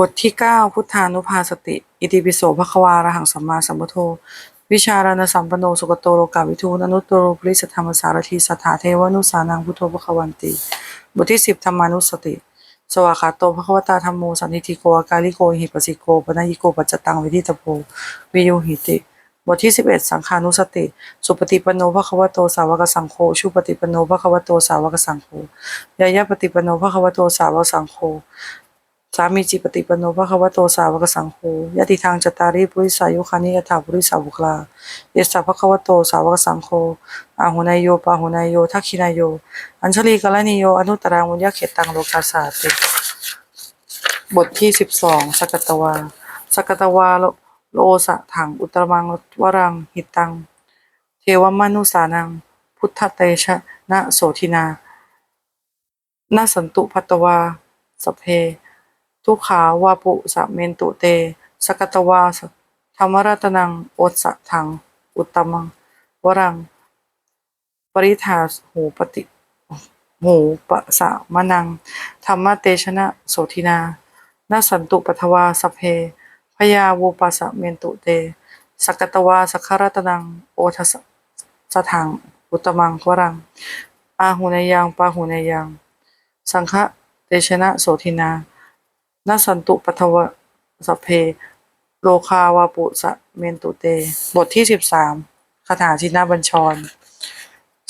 บทที่ 9 พุทธานุภาสติ อิติปิโสภควาระหังสัมมาสัมพุทโธ วิชารณสัมปโนสุกโตโลกาวิทูอนุตตโรปริสธรรมสารทีสถาเทวนุสานังพุทโธภควันติ บทที่ 10ธรรมานุสติ สวากาโตภควตาธรรมโมสันนิธิโกอากาลิโกหิปัสสิโกปนายิโกปัจจตังวิธิตโพวิโยหิติ บทที่ 11 สังขานุสติ สุปฏิปันโนภควโตสาวกสังโฆชุปฏิปันโนภควโตสาวกสังโฆยายาปฏิปันโนภควโตสาวกสังโฆ สามีจิปฏิปโนภควโตสาวกสังโฆยติทางจตารีปุริสายุคานิยถาปุริสาวุคลา เยสสะภควโตสาวกสังโฆอาหุนายโยปาหุนายโยทักขินายโย อัญชลีกลนิโย อนุตตรังมุญญเขตังโลกาสาติบทที่สิบสองสกตวา สกตวาโลโลสะถังอุตตมังวรังหิตัง เทวมนุสานัง พุทธเตชะนะโสทินานาสันตุพัตวาสเพ ทุกขาวาปุสะเมนตุเต สกตวาสธรรมรัตนังโอสะถัง อุตตมัง วรัง ปริธาหูปฏิหูปะสะมะนัง ธรรมเตชนะโสทินานาสันตุปัทวาสเพ พยาวูปัสสะเมนตุเต สกตวาสัครัตนัง โอทสสะถัง อุตมังวรัง อาหุนยังปาหุนยัง สังฆเตชนะโสทินา นสันตุปัทวสเพ โลคาวาปุสะเมนตุเต บทที่สิบสามคาถาชินาบัญชร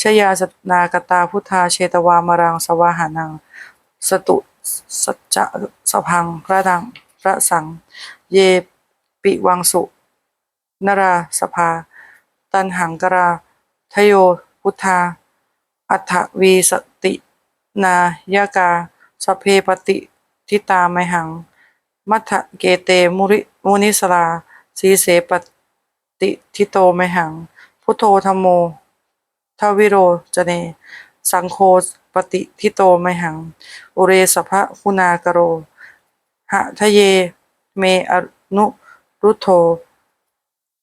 ชยาสนากตาพุทธาเชตวามรังสวาหานัง สตุสัจจะสพังระดังระสัง เยปิวังสุนราสภา ตันหังกราทโยพุทธา อัฏฐวีสติ นายากาสเพปฏิ ทิตาไมหัง มัทเกเตมุริมุนิสลา สีเสปฏิทิโตไมหัง พุทโธธรรมโมทวิโรจเน สังโฆปฏิทิโตไมหัง อุเรสภะคุณากโร หะทะเย เมอนุรุโธ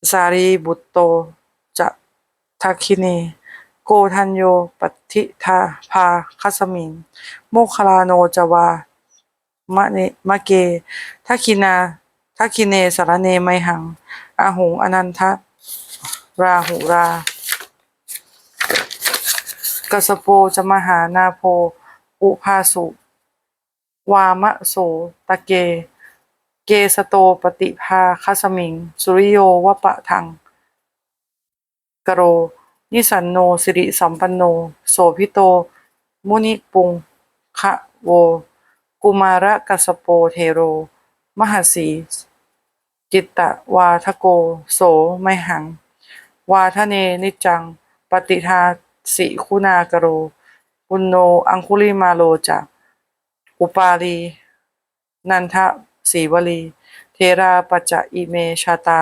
สารีบุตโตจะทักคิเนโกทัญโยปัตถิทาภาคัสมิงโมคคลาโนจวา มะเนมะเกทักคินาทักคิเนสารเนไมหังอาหงอนันทะราหุรากัสโปจะมหานาโพ อุภาสุ วามะโสตะเก เกสโตปฏิภาคสมิง สุริโยวะปะทังกโร นิสันโนสิริสัมปันโน โสพิโต มุนิปุงคะโว กุมารกัสโปเทโร มหสี จิตตะวาทโก โสไมหัง วาทะเนนิจัง ปฏิทาสิคุณากโร ปุณโนอังคุลิมาโลจะอุปาลี นันทะสีวลี เทราปัจจอิเมชาตา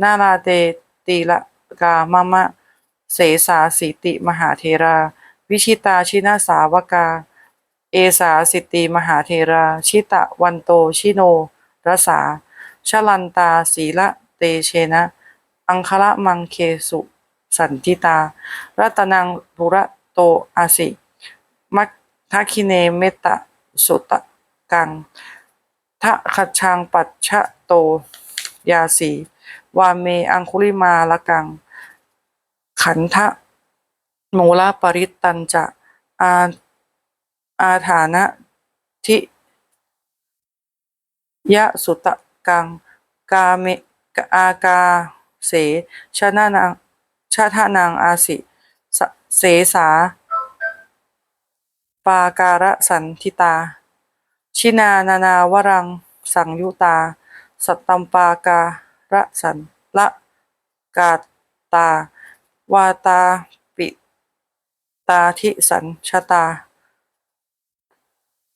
นาราเตตีละกามะมะ เสสาสิติมหาเทรา วิชิตาชินาสาวกา เอสาสิติมหาเทรา ชิตะวันโต ชิโนรสาชลันตาศีละเตเชนะ อังคละมังเคสุ สันติตา รัตนังบุระโตอาสิ มัคทัคิเนเมตตะสุตะกังทะขจชังปัจฉะโต ยาสี วาเมอังคุลิมาละกัง ขันทะโมูลปริตตันจะอา อาฐานะทิยะสุตะกัง กาเมอากาเสชนะนังชาทานังอาสิสเสสา ปาการะสันทิตา ชินานานาวรัง สังยุตา สัตตัมปาการะสันละกาตา วาตาปิตาทิสันชตา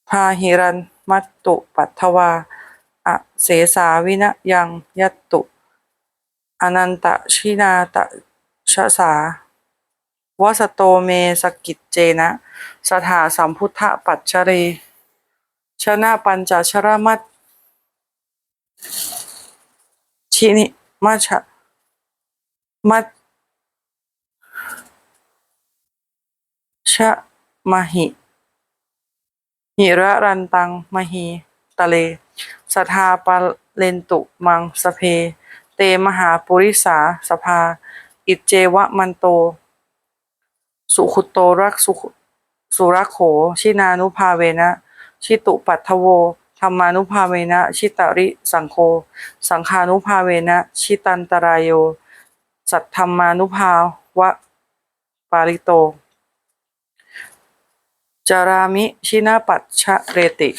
พาหิรันมัตตุปัทวาอเสสาวินะยังยัตตุอนันตชินาตชะสาวสโตเมสกิจเจนะ สถาสัมพุทธปัจจเรชนะปัญจชรมัตชินิมัชะมัชชะมหิ หิระรันตังมหีตะเลสัทธาปะเลนตุมังสเพ เตมหาปุริสาสภา อิจเจวะมันโต สุขุโตรักสุสุรักโข ชินานุภาเวนะ ชิตุปัทโวธรรมานุภาเวนะ ชิตริสังโฆสังฆานุภาเวนะ ชิตันตรายโย สัทธรรมานุภาวะปาริโต จารามิชินาปัชชะเรติ